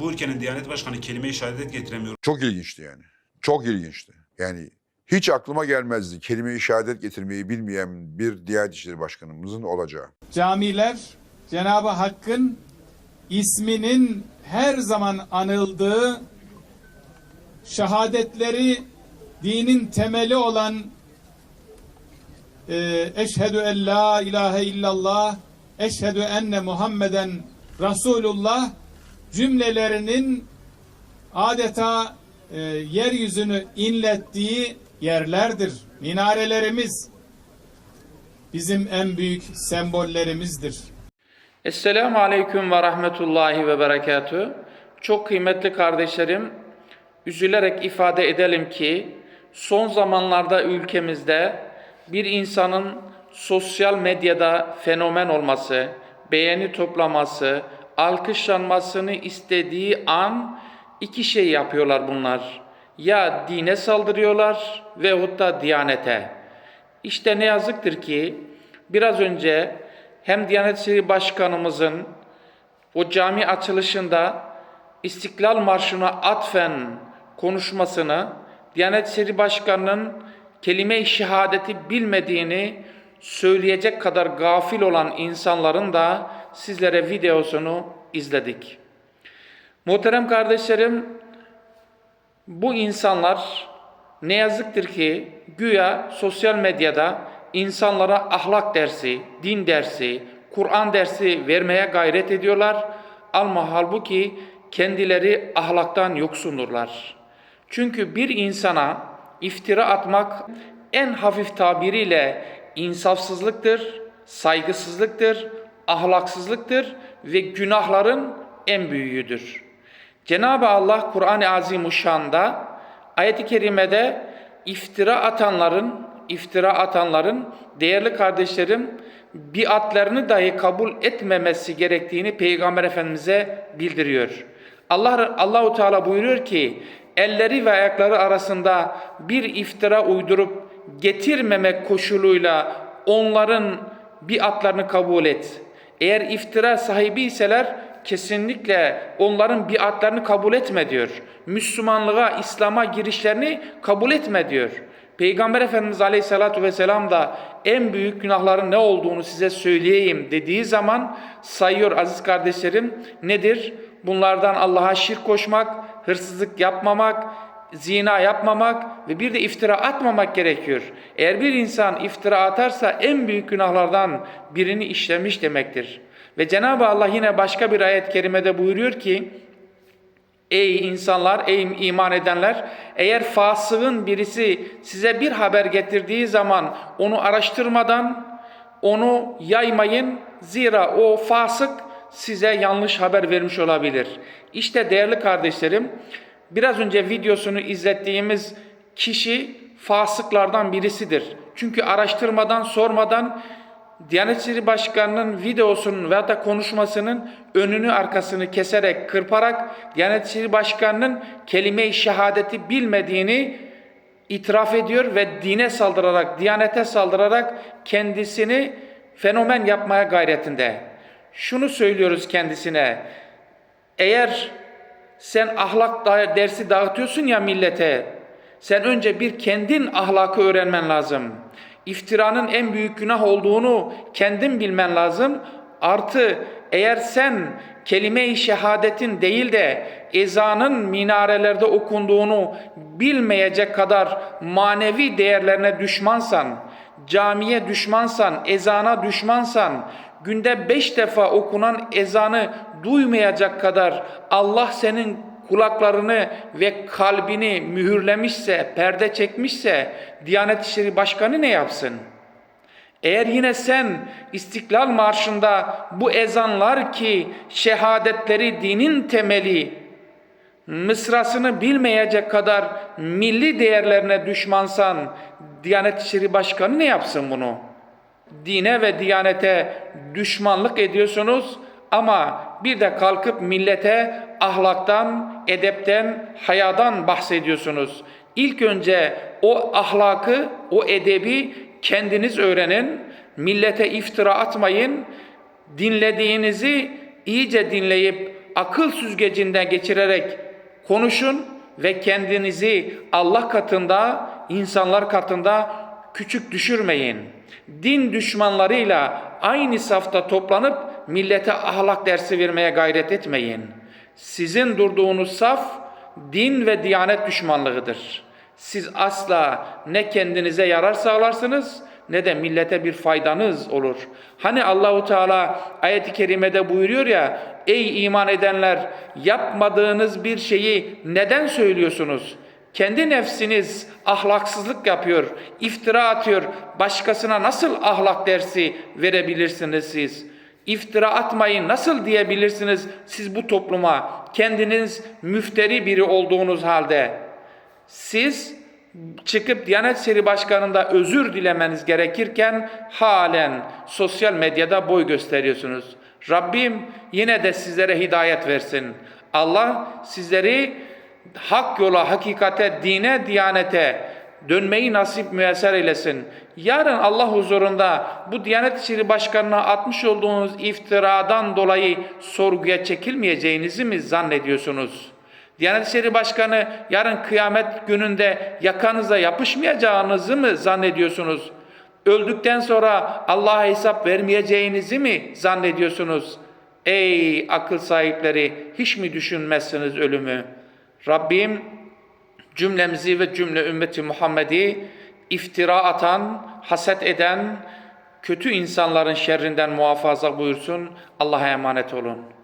Bu ülkenin Diyanet Başkanı kelime-i şehadet getiremiyor. Çok ilginçti yani. Çok ilginçti. Yani hiç aklıma gelmezdi kelime-i şehadet getirmeyi bilmeyen bir Diyanet İşleri Başkanımızın olacağı. Camiler Cenab-ı Hakk'ın isminin her zaman anıldığı şehadetleri dinin temeli olan e, eşhedü en la ilahe illallah eşhedü enne Muhammeden Resulullah cümlelerinin adeta e, yeryüzünü inlettiği yerlerdir. Minarelerimiz bizim en büyük sembollerimizdir. Esselamu Aleyküm ve Rahmetullahi ve Berekatü. Çok kıymetli kardeşlerim, üzülerek ifade edelim ki son zamanlarda ülkemizde bir insanın sosyal medyada fenomen olması, beğeni toplaması, alkışlanmasını istediği an iki şey yapıyorlar bunlar. Ya dine saldırıyorlar veyahut da diyanete. İşte ne yazıktır ki biraz önce hem Diyanet İşleri Başkanımızın o cami açılışında İstiklal Marşı'na atfen konuşmasını Diyanet İşleri Başkanı'nın kelime-i şehadeti bilmediğini söyleyecek kadar gafil olan insanların da sizlere videosunu izledik. Muhterem kardeşlerim, bu insanlar ne yazıktır ki güya sosyal medyada insanlara ahlak dersi, din dersi, Kur'an dersi vermeye gayret ediyorlar. Ama halbuki kendileri ahlaktan yoksunurlar. Çünkü bir insana iftira atmak en hafif tabiriyle insafsızlıktır, saygısızlıktır, ahlaksızlıktır ve günahların en büyüğüdür. Cenab-ı Allah Kur'an-ı Azimuşşan'da ayet-i kerimede iftira atanların iftira atanların değerli kardeşlerim biatlarını dahi kabul etmemesi gerektiğini Peygamber Efendimize bildiriyor. Allah Allahu Teala buyuruyor ki elleri ve ayakları arasında bir iftira uydurup getirmemek koşuluyla onların biatlarını kabul et. Eğer iftira sahibi iseler kesinlikle onların biatlarını kabul etme diyor. Müslümanlığa, İslam'a girişlerini kabul etme diyor. Peygamber Efendimiz Aleyhisselatü Vesselam da en büyük günahların ne olduğunu size söyleyeyim dediği zaman sayıyor aziz kardeşlerim. Nedir? Bunlardan Allah'a şirk koşmak, hırsızlık yapmamak, zina yapmamak ve bir de iftira atmamak gerekiyor. Eğer bir insan iftira atarsa en büyük günahlardan birini işlemiş demektir. Ve Cenab-ı Allah yine başka bir ayet-i kerimede buyuruyor ki Ey insanlar, ey iman edenler, eğer fasığın birisi size bir haber getirdiği zaman onu araştırmadan onu yaymayın. Zira o fasık size yanlış haber vermiş olabilir. İşte değerli kardeşlerim, biraz önce videosunu izlettiğimiz kişi fasıklardan birisidir. Çünkü araştırmadan, sormadan Diyanet İşleri Başkanı'nın videosunun veya da konuşmasının önünü arkasını keserek, kırparak Diyanet İşleri Başkanı'nın kelime-i şehadeti bilmediğini itiraf ediyor ve dine saldırarak, diyanete saldırarak kendisini fenomen yapmaya gayretinde. Şunu söylüyoruz kendisine. Eğer sen ahlak dersi dağıtıyorsun ya millete, sen önce bir kendin ahlakı öğrenmen lazım. İftiranın en büyük günah olduğunu kendin bilmen lazım. Artı eğer sen kelime-i şehadetin değil de ezanın minarelerde okunduğunu bilmeyecek kadar manevi değerlerine düşmansan, camiye düşmansan, ezana düşmansan, günde beş defa okunan ezanı duymayacak kadar Allah senin kulaklarını ve kalbini mühürlemişse, perde çekmişse Diyanet İşleri Başkanı ne yapsın? Eğer yine sen İstiklal Marşı'nda bu ezanlar ki şehadetleri dinin temeli, mısrasını bilmeyecek kadar milli değerlerine düşmansan Diyanet İşleri Başkanı ne yapsın bunu? Dine ve diyanete düşmanlık ediyorsunuz ama bir de kalkıp millete ahlaktan, edepten, hayadan bahsediyorsunuz. İlk önce o ahlakı, o edebi kendiniz öğrenin. Millete iftira atmayın. Dinlediğinizi iyice dinleyip akıl süzgecinden geçirerek konuşun ve kendinizi Allah katında, insanlar katında küçük düşürmeyin. Din düşmanlarıyla aynı safta toplanıp millete ahlak dersi vermeye gayret etmeyin. Sizin durduğunuz saf din ve diyanet düşmanlığıdır. Siz asla ne kendinize yarar sağlarsınız ne de millete bir faydanız olur. Hani Allahu Teala ayet-i kerimede buyuruyor ya: "Ey iman edenler, yapmadığınız bir şeyi neden söylüyorsunuz?" Kendi nefsiniz ahlaksızlık yapıyor, iftira atıyor. Başkasına nasıl ahlak dersi verebilirsiniz siz? İftira atmayın nasıl diyebilirsiniz siz bu topluma? Kendiniz müfteri biri olduğunuz halde. Siz çıkıp Diyanet İşleri Başkanı'nda özür dilemeniz gerekirken halen sosyal medyada boy gösteriyorsunuz. Rabbim yine de sizlere hidayet versin. Allah sizleri hak yola, hakikate, dine, diyanete dönmeyi nasip müyesser eylesin. Yarın Allah huzurunda bu Diyanet İşleri Başkanı'na atmış olduğunuz iftiradan dolayı sorguya çekilmeyeceğinizi mi zannediyorsunuz? Diyanet İşleri Başkanı yarın kıyamet gününde yakanıza yapışmayacağınızı mı zannediyorsunuz? Öldükten sonra Allah'a hesap vermeyeceğinizi mi zannediyorsunuz? Ey akıl sahipleri hiç mi düşünmezsiniz ölümü? Rabbim cümlemizi ve cümle ümmeti Muhammed'i iftira atan, haset eden, kötü insanların şerrinden muhafaza buyursun. Allah'a emanet olun.